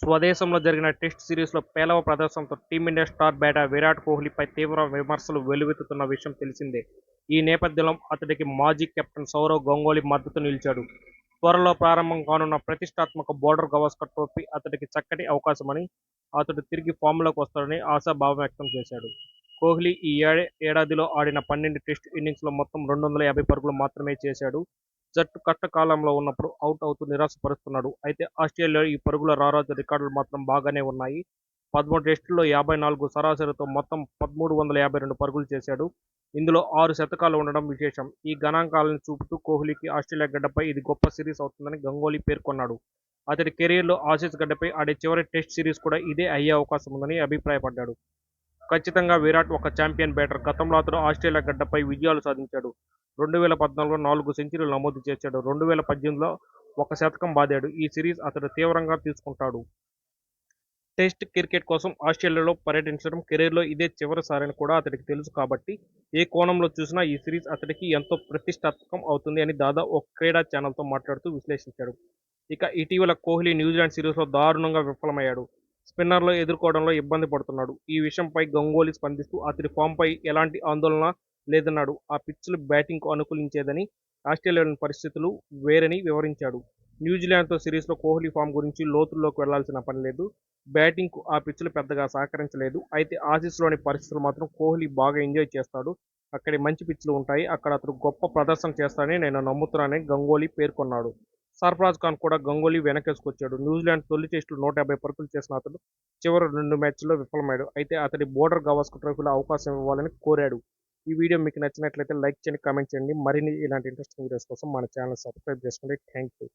స్వదేశంలో జరిగిన టెస్ట్ సిరీస్లో పేలవ ప్రదర్శనతో team India star batter Virat కోహ్లీపై తీవ్ర విమర్శలు వెలువెత్తుతున్న విషయం తెలిసిందే. ఈ నేపథ్యంలో అతడికి మాజీ కెప్టెన్ సౌరవ్ గంగోలీ మద్దతు నిలిచాడు. త్వరలో ప్రారంభం కానున్న ప్రతిష్టాత్మక బోర్డర్ గవాస్కర్ ట్రోఫీ అతడికి చక్కటి అవకాశమని అతడు తిరిగి ఫామ్లోకి వస్తాడని ఆశాభావం వ్యక్తం చేశాడు. కోహ్లీ ఈ ఏడే ఏడాదిలో ఆడిన పన్నెండు టెస్ట్ ఇన్నింగ్స్లో మొత్తం రెండు వందల యాభై పరుగులు మాత్రమే చేశాడు. జట్టు కష్టకాలంలో ఉన్నప్పుడు అవుట్ అవుతూ నిరాశపరుస్తున్నాడు. అయితే ఆస్ట్రేలియా ఈ పరుగుల రారాజు రికార్డులు మాత్రం బాగానే ఉన్నాయి. పదమూడు టెస్టుల్లో యాభై నాలుగు సరాసరితో మొత్తం పదమూడు వందల యాభై రెండు పరుగులు చేశాడు. ఇందులో ఆరు శతకాలు ఉండడం విశేషం. ఈ గణాంకాలను చూపుతూ కోహ్లీకి ఆస్ట్రేలియా గడ్డపై ఇది గొప్ప సిరీస్ అవుతుందని గంగోలీ పేర్కొన్నాడు. అతడి కెరీర్లో ఆసీస్ గడ్డపై ఆడే చివరి టెస్ట్ సిరీస్ కూడా ఇదే అయ్యే అవకాశం ఉందని అభిప్రాయపడ్డాడు. ఖచ్చితంగా విరాట్ ఒక ఛాంపియన్ బ్యాటర్. గతంలో అతడు ఆస్ట్రేలియా గడ్డపై విజయాలు సాధించాడు. రెండు వేల పద్నాలుగులో నాలుగు సెంచరీలు నమోదు చేశాడు. రెండు వేల పద్దెనిమిదిలో ఒక శతకం బాదాడు. ఈ సిరీస్ అతడు తీవ్రంగా తీసుకుంటాడు. టెస్ట్ క్రికెట్ కోసం ఆస్ట్రేలియాలో పర్యటించడం కెరీర్లో ఇదే చివరిసారని కూడా అతడికి తెలుసు కాబట్టి ఏ కోణంలో చూసినా ఈ సిరీస్ అతడికి ఎంతో ప్రతిష్టాత్మకం అవుతుంది అని దాదా ఓ క్రీడా ఛానల్తో మాట్లాడుతూ విశ్లేషించాడు. ఇక ఇటీవల కోహ్లీ న్యూజిలాండ్ సిరీస్లో దారుణంగా విఫలమయ్యాడు. స్పిన్నర్లు ఎదుర్కోవడంలో ఇబ్బంది పడుతున్నాడు. ఈ విషయంపై గంగోలీ స్పందిస్తూ అతడి ఫామ్పై ఎలాంటి ఆందోళన లేదన్నాడు. ఆ పిచ్లు బ్యాటింగ్కు అనుకూలించేదని ఆస్ట్రేలియాలోని పరిస్థితులు వేరని వివరించాడు. న్యూజిలాండ్తో సిరీస్లో కోహ్లీ ఫామ్ గురించి లోతుల్లోకి వెళ్ళాల్సిన పని లేదు. బ్యాటింగ్కు ఆ పిచ్లు పెద్దగా సహకరించలేదు. అయితే ఆసీస్లోని పరిస్థితులు మాత్రం కోహ్లీ బాగా ఎంజాయ్ చేస్తాడు. అక్కడి మంచి పిచ్లు ఉంటాయి. అక్కడ అతడు గొప్ప ప్రదర్శన చేస్తాడని నేను నమ్ముతున్నానని గంగోలీ పేర్కొన్నాడు. సర్ఫరాజ్ ఖాన్ కూడా గంగోలీ వెనకేసుకొచ్చాడు. న్యూజిలాండ్ తొలి టెస్టులు నూట యాభై పరుగులు చేసిన అతడు చివరి రెండు మ్యాచ్ల్లో విఫలమయ్యాడు. అయితే అతడి బోర్డర్ గవాస్కర్ ట్రోఫీలో అవకాశం ఇవ్వాలని కోరాడు. ఈ వీడియో మీకు నచ్చినట్లయితే లైక్ చేయండి కామెంట్ చేయండి. మరిన్ని ఇలాంటి ఇంట్రెస్టింగ్ వీడియోస్ కోసం మన ఛానల్ సబ్స్క్రైబ్ చేసుకోండి. Thank you